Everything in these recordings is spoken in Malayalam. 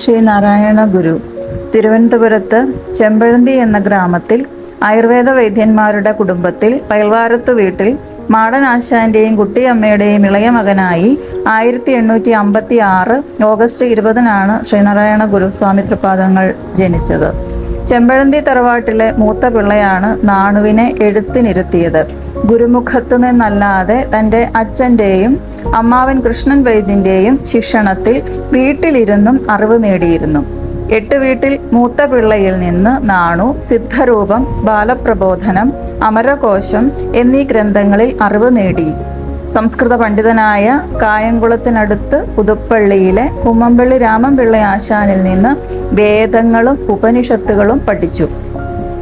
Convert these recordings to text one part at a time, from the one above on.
ശ്രീനാരായണ ഗുരു. തിരുവനന്തപുരത്ത് ചെമ്പഴന്തി എന്ന ഗ്രാമത്തിൽ ആയുർവേദ വൈദ്യന്മാരുടെ കുടുംബത്തിൽ പയൽവാരത്ത് വീട്ടിൽ മാടനാശാന്റെയും കുട്ടിയമ്മയുടെയും ഇളയ മകനായി ആയിരത്തി എണ്ണൂറ്റി അമ്പത്തി ആറ് ഓഗസ്റ്റ് ഇരുപതിനാണ് ശ്രീനാരായണ ഗുരുസ്വാമി തൃപാദങ്ങൾ ജനിച്ചത്. ചെമ്പഴന്തി തറവാട്ടിലെ മൂത്ത പിള്ളയാണ് നാണുവിനെ എഴുത്തിനിരുത്തിയത് ഗുരുമുഖത്തു നിന്നല്ലാതെ തന്റെ അച്ഛന്റെയും അമ്മാവൻ കൃഷ്ണൻ വൈദ്യന്റെയും ശിക്ഷണത്തിൽ വീട്ടിലിരുന്നും അറിവ് നേടിയിരുന്നു. എട്ട് വീട്ടിൽ മൂത്ത പിള്ളയിൽ നിന്ന് നാണു സിദ്ധരൂപം ബാലപ്രബോധനം അമരകോശം എന്നീ ഗ്രന്ഥങ്ങളിൽ അറിവ് നേടി. സംസ്കൃത പണ്ഡിതനായ കായംകുളത്തിനടുത്ത് പുതുപ്പള്ളിയിലെ കുമ്മമ്പള്ളി രാമൻപിള്ള ആശാനിൽ നിന്ന് വേദങ്ങളും ഉപനിഷത്തുകളും പഠിച്ചു.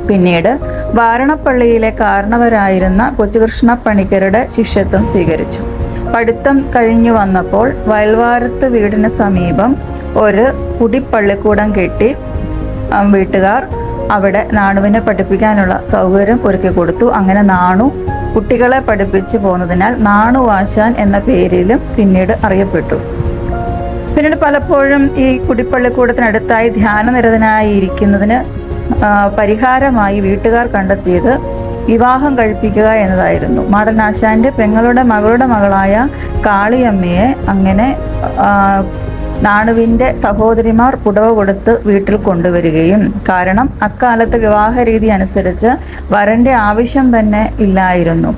പിന്നീട് വാരണപ്പള്ളിയിലെ കാരണവരായിരുന്ന കൊച്ചുകൃഷ്ണ പണിക്കരുടെ ശിഷ്യത്വം സ്വീകരിച്ചു. പഠിത്തം കഴിഞ്ഞു വന്നപ്പോൾ വയൽവാരത്ത് വീടിന് സമീപം ഒരു കുടിപ്പള്ളിക്കൂടം കെട്ടി വീട്ടുകാർ അവിടെ നാണുവിനെ പഠിപ്പിക്കാനുള്ള സൗകര്യം ഒരുക്കി കൊടുത്തു അങ്ങനെ നാണു കുട്ടികളെ പഠിപ്പിച്ചു പോന്നതിനാൽ നാണുവാശാൻ എന്ന പേരിലും പിന്നീട് അറിയപ്പെട്ടു. പിന്നീട് പലപ്പോഴും ഈ കുടിപ്പള്ളിക്കൂടത്തിനടുത്തായി ധ്യാനനിരതനായി ഇരിക്കുന്നതിന് ആ, പരിഹാരമായി വീട്ടുകാർ കണ്ടെത്തിയത് വിവാഹം കഴിപ്പിക്കുക എന്നതായിരുന്നു. മാടനാശാന്റെ പെങ്ങളുടെ മകളുടെ മകളായ കാളിയമ്മയെ അങ്ങനെ നാണുവിന്റെ സഹോദരിമാർ പുടവ കൊടുത്ത് വീട്ടിൽ കൊണ്ടുവരികയും. കാരണം അക്കാലത്ത് വിവാഹ രീതി അനുസരിച്ച് വരന്റെ ആവശ്യം തന്നെ ഇല്ലായിരുന്നു.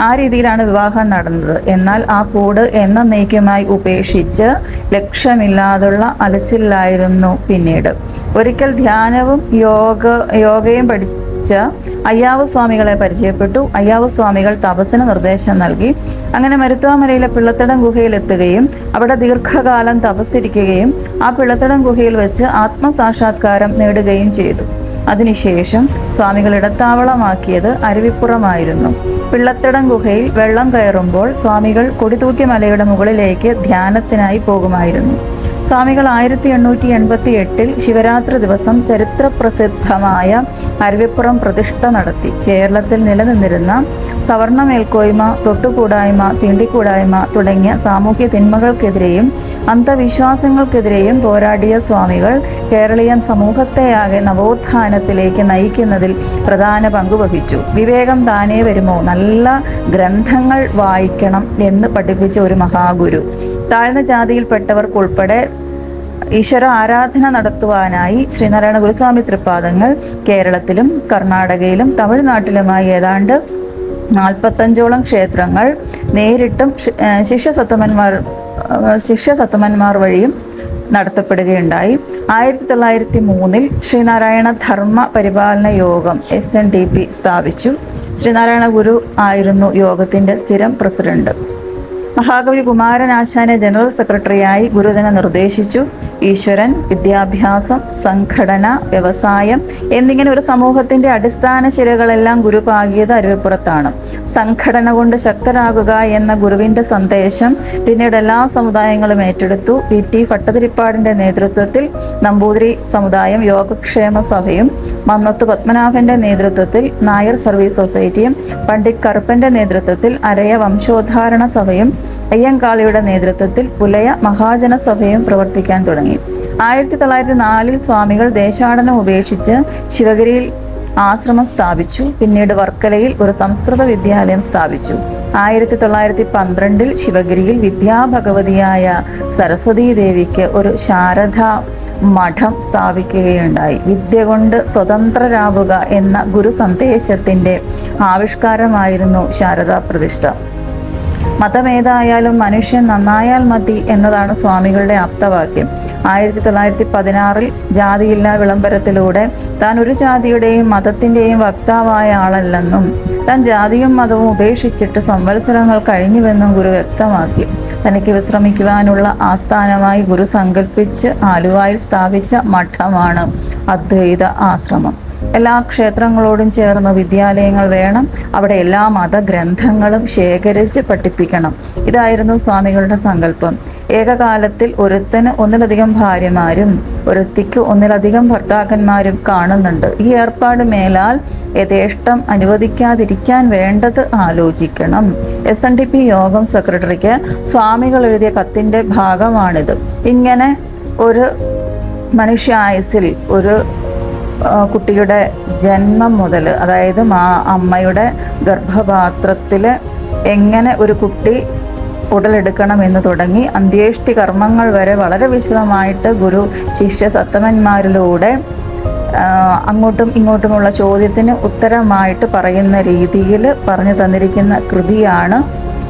ആ രീതിയിലാണ് വിവാഹം നടന്നത്. എന്നാൽ ആ കൂട് എന്നേക്കുമായി ഉപേക്ഷിച്ച് ലക്ഷ്യമില്ലാതുള്ള അലച്ചിലായിരുന്നു പിന്നീട്. ഒരിക്കൽ ധ്യാനവും യോഗ യോഗയും പഠിച്ച അയ്യാവ് സ്വാമികളെ പരിചയപ്പെട്ടു. അയ്യാവ് സ്വാമികൾ തപസ്സിന് നിർദ്ദേശം നൽകി. അങ്ങനെ മരുത്വാമലയിലെ പിള്ളത്തടം ഗുഹയിലെത്തുകയും അവിടെ ദീർഘകാലം തപസ്സിരിക്കുകയും ആ പിള്ളത്തടം ഗുഹയിൽ വെച്ച് ആത്മസാക്ഷാത്കാരം നേടുകയും ചെയ്തു. അതിനുശേഷം സ്വാമികൾ ഇടത്താവളമാക്കിയത് അരുവിപ്പുറമായിരുന്നു. പിള്ളത്തടം ഗുഹയിൽ വെള്ളം കയറുമ്പോൾ സ്വാമികൾ കൊടിതൂക്കി മലയുടെ മുകളിലേക്ക് ധ്യാനത്തിനായി പോകുമായിരുന്നു. സ്വാമികൾ ആയിരത്തി എണ്ണൂറ്റി എൺപത്തി എട്ടിൽ ശിവരാത്രി ദിവസം ചരിത്രപ്രസിദ്ധമായ അരുവിപ്പുറം പ്രതിഷ്ഠ നടത്തി. കേരളത്തിൽ നിലനിന്നിരുന്ന സവർണ മേൽക്കോയ്മ തൊട്ടുകൂടായ്മ തീണ്ടിക്കൂടായ്മ തുടങ്ങിയ സാമൂഹ്യ തിന്മകൾക്കെതിരെയും അന്ധവിശ്വാസങ്ങൾക്കെതിരെയും പോരാടിയ സ്വാമികൾ കേരളീയൻ സമൂഹത്തെയാകെ നവോത്ഥാനത്തിലേക്ക് നയിക്കുന്നതിൽ പ്രധാന പങ്കുവഹിച്ചു വിവേകം താനേ വരുമോ? നല്ല ഗ്രന്ഥങ്ങൾ വായിക്കണം എന്ന് പഠിപ്പിച്ച ഒരു മഹാഗുരു. താഴ്ന്ന ജാതിയിൽപ്പെട്ടവർക്കുൾപ്പെടെ ഈശ്വര ആരാധന നടത്തുവാനായി ശ്രീനാരായണ ഗുരുസ്വാമി തൃപ്പാദങ്ങൾ കേരളത്തിലും കർണാടകയിലും തമിഴ്നാട്ടിലുമായി ഏതാണ്ട് നാൽപ്പത്തഞ്ചോളം ക്ഷേത്രങ്ങൾ നേരിട്ടും ശിഷ്യസത്തമന്മാർ ശിഷ്യസത്തമന്മാർ വഴിയും നടത്തപ്പെടുകയുണ്ടായി. ആയിരത്തി തൊള്ളായിരത്തി മൂന്നിൽ ശ്രീനാരായണ ധർമ്മ പരിപാലന യോഗം എസ് എൻ ഡി പി സ്ഥാപിച്ചു. ശ്രീനാരായണ ഗുരു ആയിരുന്നു യോഗത്തിന്റെ സ്ഥിരം പ്രസിഡന്റ്. മഹാകവി കുമാരനാശാനെ ജനറൽ സെക്രട്ടറിയായി ഗുരുദിന നിർദ്ദേശിച്ചു. ഈശ്വരൻ വിദ്യാഭ്യാസം സംഘടന വ്യവസായം എന്നിങ്ങനെ ഒരു സമൂഹത്തിന്റെ അടിസ്ഥാന ശിലകളെല്ലാം ഗുരു പാകിയത് അരുവിപ്പുറത്താണ്. സംഘടന കൊണ്ട് ശക്തരാകുക എന്ന ഗുരുവിന്റെ സന്ദേശം പിന്നീട് എല്ലാ സമുദായങ്ങളും ഏറ്റെടുത്തു. പി. ടി. ഭട്ടതിരിപ്പാടിന്റെ നേതൃത്വത്തിൽ നമ്പൂതിരി സമുദായം യോഗക്ഷേമ സഭയും മന്നത്ത് പത്മനാഭന്റെ നേതൃത്വത്തിൽ നായർ സർവീസ് സൊസൈറ്റിയും പണ്ഡിറ്റ് കറുപ്പന്റെ നേതൃത്വത്തിൽ അരയ വംശോദ്ധാരണ സഭയും അയ്യങ്കാളിയുടെ നേതൃത്വത്തിൽ പുലയ മഹാജന സഭയും പ്രവർത്തിക്കാൻ തുടങ്ങി. ആയിരത്തി തൊള്ളായിരത്തി നാലിൽ സ്വാമികൾ ദേശാടനം ഉപേക്ഷിച്ച് ശിവഗിരിയിൽ ആശ്രമം സ്ഥാപിച്ചു. പിന്നീട് വർക്കലയിൽ ഒരു സംസ്കൃത വിദ്യാലയം സ്ഥാപിച്ചു. ആയിരത്തി തൊള്ളായിരത്തി പന്ത്രണ്ടിൽ ശിവഗിരിയിൽ വിദ്യാഭഗവതിയായ സരസ്വതീ ദേവിക്ക് ഒരു ശാരദ മഠം സ്ഥാപിക്കുകയുണ്ടായി. വിദ്യ കൊണ്ട് സ്വതന്ത്രരാവുക എന്ന ഗുരു സന്ദേശത്തിന്റെ ആവിഷ്കാരമായിരുന്നു ശാരദാ പ്രതിഷ്ഠ. മതമേതായാലും മനുഷ്യൻ നന്നായാൽ മതി എന്നതാണ് സ്വാമികളുടെ ആപ്തവാക്യം. ആയിരത്തി തൊള്ളായിരത്തി പതിനാറിൽ ജാതിയില്ലാ വിളംബരത്തിലൂടെ താൻ ഒരു ജാതിയുടെയും മതത്തിന്റെയും വക്താവായ ആളല്ലെന്നും താൻ ജാതിയും മതവും ഉപേക്ഷിച്ചിട്ട് സംവത്സരങ്ങൾ കഴിഞ്ഞുവെന്നും ഗുരു വ്യക്തമാക്കി. തനിക്ക് വിശ്രമിക്കുവാനുള്ള ആസ്ഥാനമായി ഗുരു സങ്കല്പിച്ച് ആലുവായിൽ സ്ഥാപിച്ച മഠമാണ് അദ്വൈത ആശ്രമം. എല്ലാ ക്ഷേത്രങ്ങളോടും ചേർന്ന് വിദ്യാലയങ്ങൾ വേണം. അവിടെ എല്ലാ മതഗ്രന്ഥങ്ങളും ശേഖരിച്ച് പഠിപ്പിക്കണം. ഇതായിരുന്നു സ്വാമികളുടെ സങ്കല്പം. ഏകകാലത്തിൽ ഒരുത്തന് ഒന്നിലധികം ഭാര്യമാരും ഒരുത്തിക്ക് ഒന്നിലധികം ഭർത്താക്കന്മാരും കാണുന്നുണ്ട്. ഈ ഏർപ്പാട് മേലാൽ യഥേഷ്ടം അനുവദിക്കാതിരിക്കാൻ വേണ്ടത് ആലോചിക്കണം. എസ് എൻ ഡി പി യോഗം സെക്രട്ടറിക്ക് സ്വാമികൾ എഴുതിയ കത്തിന്റെ ഭാഗമാണിത്. ഇങ്ങനെ ഒരു മനുഷ്യ ആയുസ്സിൽ ഒരു കുട്ടിയുടെ ജന്മം മുതൽ അതായത് മാ അമ്മയുടെ ഗർഭപാത്രത്തിൽ എങ്ങനെ ഒരു കുട്ടി ഉടലെടുക്കണം എന്ന് തുടങ്ങി അന്ത്യേഷ്ടി കർമ്മങ്ങൾ വരെ വളരെ വിശദമായിട്ട് ഗുരു ശിഷ്യ സത്തമന്മാരിലൂടെ അങ്ങോട്ടും ഇങ്ങോട്ടുമുള്ള ചോദ്യത്തിന് ഉത്തരമായിട്ട് പറയുന്ന രീതിയിൽ പറഞ്ഞു തന്നിരിക്കുന്ന കൃതിയാണ്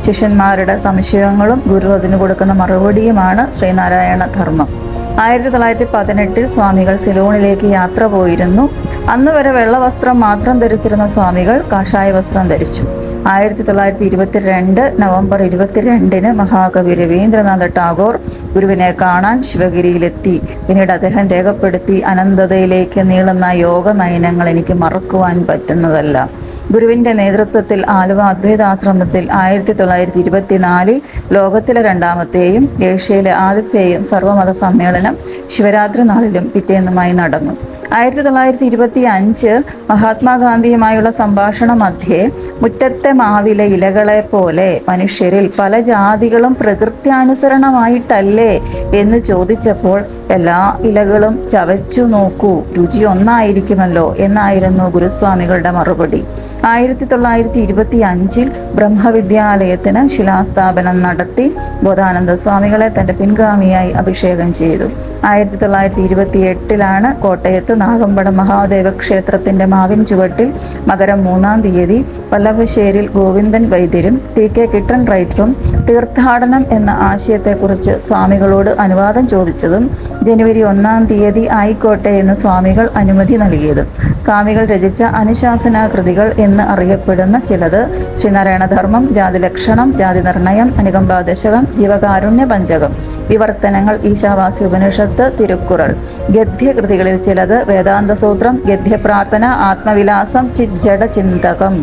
ശിഷ്യന്മാരുടെ സംശയങ്ങളും ഗുരു അതിന് കൊടുക്കുന്ന മറുപടിയുമാണ് ശ്രീനാരായണ ധർമ്മം. ആയിരത്തി തൊള്ളായിരത്തി പതിനെട്ടിൽ സ്വാമികൾ സിലോണിലേക്ക് യാത്ര പോയിരുന്നു. അന്ന് വരെ വെള്ള വസ്ത്രം മാത്രം ധരിച്ചിരുന്ന സ്വാമികൾ കാഷായ വസ്ത്രം ധരിച്ചു. ആയിരത്തി തൊള്ളായിരത്തി ഇരുപത്തിരണ്ട് നവംബർ ഇരുപത്തിരണ്ടിന് മഹാകവി രവീന്ദ്രനാഥ ടാഗോർ ഗുരുവിനെ കാണാൻ ശിവഗിരിയിലെത്തി. പിന്നീട് അദ്ദേഹം രേഖപ്പെടുത്തി അനന്തതയിലേക്ക് നീളുന്ന യോഗ നയനങ്ങൾ എനിക്ക് മറക്കുവാൻ പറ്റുന്നതല്ല. ഗുരുവിന്റെ നേതൃത്വത്തിൽ ആലുവ അദ്വൈതാശ്രമത്തിൽ ആയിരത്തി തൊള്ളായിരത്തി ഇരുപത്തിനാലിൽ ലോകത്തിലെ രണ്ടാമത്തെയും ഏഷ്യയിലെ ആദ്യത്തെയും സർവമത സമ്മേളനം ശിവരാത്രി നാളിലും പിറ്റേന്നുമായി നടന്നു. ആയിരത്തി തൊള്ളായിരത്തി ഇരുപത്തി അഞ്ച് മഹാത്മാഗാന്ധിയുമായുള്ള സംഭാഷണ മധ്യേ മുറ്റത്തെ മാവിലെ ഇലകളെ പോലെ മനുഷ്യരിൽ പല ജാതികളും പ്രകൃത്യാനുസരണമായിട്ടല്ലേ എന്ന് ചോദിച്ചപ്പോൾ എല്ലാ ഇലകളും ചവച്ചു നോക്കൂ രുചി ഒന്നായിരിക്കുമല്ലോ എന്നായിരുന്നു ഗുരുസ്വാമികളുടെ മറുപടി. ആയിരത്തി തൊള്ളായിരത്തി ഇരുപത്തി അഞ്ചിൽ ബ്രഹ്മവിദ്യാലയത്തിന് ശിലാസ്ഥാപനം നടത്തി ബോധാനന്ദ സ്വാമികളെ തന്റെ പിൻഗാമിയായി അഭിഷേകം ചെയ്തു. ആയിരത്തി തൊള്ളായിരത്തി ഇരുപത്തി എട്ടിലാണ് കോട്ടയത്ത് നാഗമ്പടം മഹാദേവ ക്ഷേത്രത്തിന്റെ മാവിൻ ചുവട്ടിൽ മകരം മൂന്നാം തീയതി വല്ലഭശ്ശേരിൽ ഗോവിന്ദൻ വൈദ്യരും ടി കെ കിട്ടൻ റൈറ്ററും തീർത്ഥാടനം എന്ന ആശയത്തെക്കുറിച്ച് സ്വാമികളോട് അനുവാദം ചോദിച്ചതും ജനുവരി ഒന്നാം തീയതി ആയിക്കോട്ടെ എന്ന് സ്വാമികൾ അനുമതി നൽകിയതും. സ്വാമികൾ രചിച്ച അനുശാസന കൃതികൾ എന്ന് അറിയപ്പെടുന്ന ചിലത്. ശ്രീനാരായണ ധർമ്മം ജാതിലക്ഷണം ജാതി നിർണയം അനുകമ്പാദശകം ജീവകാരുണ്യ പഞ്ചകം. വിവർത്തനങ്ങൾ ഈശാവാസി ഉപനിഷത്ത് തിരുക്കുറൾ. ഗദ്യകൃതികളിൽ ചിലത് വേദാന്തസൂത്രം ഗദ്യപ്രാർത്ഥന ആത്മവിലാസം ചിജ്ജട ചിന്തകം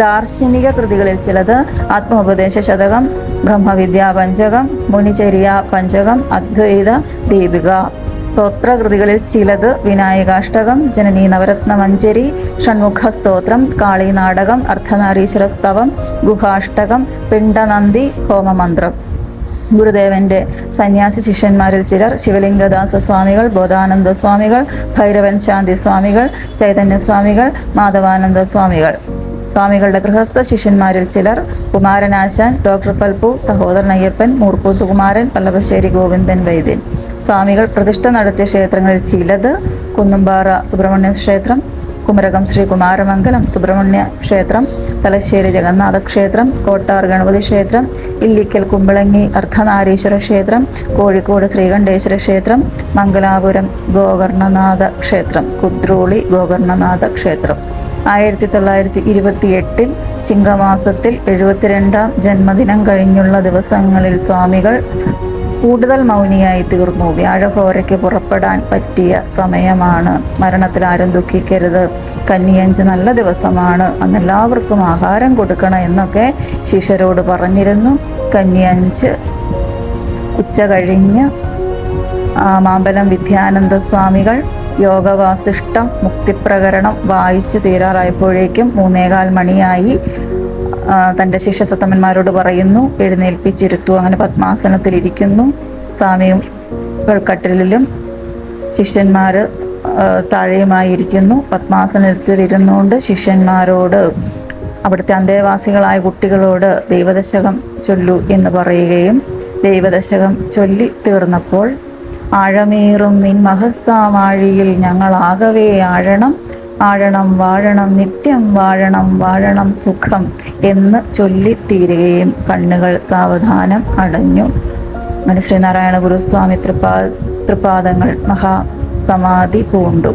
ദാർശനിക കൃതികളിൽ ചിലത് ആത്മോപദേശ ശതകം ബ്രഹ്മവിദ്യാ പഞ്ചകം മുനിചര്യ പഞ്ചകം അദ്വൈത ദീപിക. സ്തോത്രകൃതികളിൽ ചിലത് വിനായകാഷ്ടകം ജനനീ നവരത്ന മഞ്ചരി ഷൺമുഖ സ്തോത്രം കാളിനാടകം അർദ്ധനാരീശ്വര സ്തവം ഗുഹാഷ്ടകം പിണ്ടനന്ദി ഹോമമന്ത്രം. ഗുരുദേവന്റെ സന്യാസി ശിഷ്യന്മാരിൽ ചിലർ ശിവലിംഗദാസ സ്വാമികൾ ബോധാനന്ദ സ്വാമികൾ ഭൈരവൻ ശാന്തി സ്വാമികൾ ചൈതന്യ സ്വാമികൾ മാധവാനന്ദ സ്വാമികൾ സ്വാമികളുടെ ഗൃഹസ്ഥ ശിഷ്യന്മാരിൽ ചിലർ കുമാരനാശാൻ ഡോക്ടർ പൽപ്പു സഹോദരൻ അയ്യപ്പൻ മൂർക്കൂത്തുകുമാരൻ പല്ലവശ്ശേരി ഗോവിന്ദൻ വൈദ്യൻ. സ്വാമികൾ പ്രതിഷ്ഠ നടത്തിയ ക്ഷേത്രങ്ങളിൽ ചിലത് കുന്നുംപാറ സുബ്രഹ്മണ്യ ക്ഷേത്രം കുമരകം ശ്രീ കുമാരമംഗലം സുബ്രഹ്മണ്യ ക്ഷേത്രം തലശ്ശേരി ജഗന്നാഥ ക്ഷേത്രം കോട്ടാർ ഗണപതി ക്ഷേത്രം ഇല്ലിക്കൽ കുമ്പളങ്ങി അർദ്ധനാരീശ്വര ക്ഷേത്രം കോഴിക്കോട് ശ്രീകണ്ഠേശ്വര ക്ഷേത്രം മംഗലാപുരം ഗോകർണനാഥ ക്ഷേത്രം കുദ്രോളി ഗോകർണനാഥ ക്ഷേത്രം. ആയിരത്തി തൊള്ളായിരത്തി ഇരുപത്തി എട്ടിൽ ചിങ്ങമാസത്തിൽ എഴുപത്തിരണ്ടാം ജന്മദിനം കഴിഞ്ഞുള്ള ദിവസങ്ങളിൽ സ്വാമികൾ കൂടുതൽ മൗനിയായി തീർന്നു. വ്യാഴഹോരയ്ക്ക് പുറപ്പെടാൻ പറ്റിയ സമയമാണ്. മരണത്തിൽ ആരും ദുഃഖിക്കരുത്. കന്നിയഞ്ച് നല്ല ദിവസമാണ്. അന്ന് എല്ലാവർക്കും ആഹാരം കൊടുക്കണം എന്നൊക്കെ ശിഷ്യരോട് പറഞ്ഞിരുന്നു. കന്നിയഞ്ച് ഉച്ച കഴിഞ്ഞ് മാമ്പലം വിദ്യാനന്ദ സ്വാമികൾ യോഗവാസിഷ്ടം മുക്തിപ്രകരണം വായിച്ചു തീരാറായപ്പോഴേക്കും മൂന്നേകാൽ മണിയായി തന്റെ ശിഷ്യസത്തമന്മാരോട് പറയുന്നു എഴുന്നേൽപ്പിച്ചിരുത്തു അങ്ങനെ പത്മാസനത്തിൽ ഇരിക്കുന്നു സ്വാമിയും കട്ടിലിലും ശിഷ്യന്മാർ താഴെയുമായി ഇരിക്കുന്നു പത്മാസനത്തിൽ ഇരുന്നുകൊണ്ട് ശിഷ്യന്മാരോട് അവിടുത്തെ അന്തേവാസികളായ കുട്ടികളോട് ദൈവദശകം ചൊല്ലു എന്ന് പറയുകയും ദൈവദശകം ചൊല്ലി തീർന്നപ്പോൾ ആഴമേറും നിൻ മഹസ്സാമാഴിയിൽ ഞങ്ങളാകവേ ആഴണം. ആഴണം വാഴണം നിത്യം വാഴണം വാഴണം സുഖം എന്ന് ചൊല്ലിത്തീരുകയും കണ്ണുകൾ സാവധാനം അടഞ്ഞു. ശ്രീനാരായണ ഗുരുസ്വാമി തൃപാ തൃപാദങ്ങൾ മഹാസമാധി പൂണ്ടു.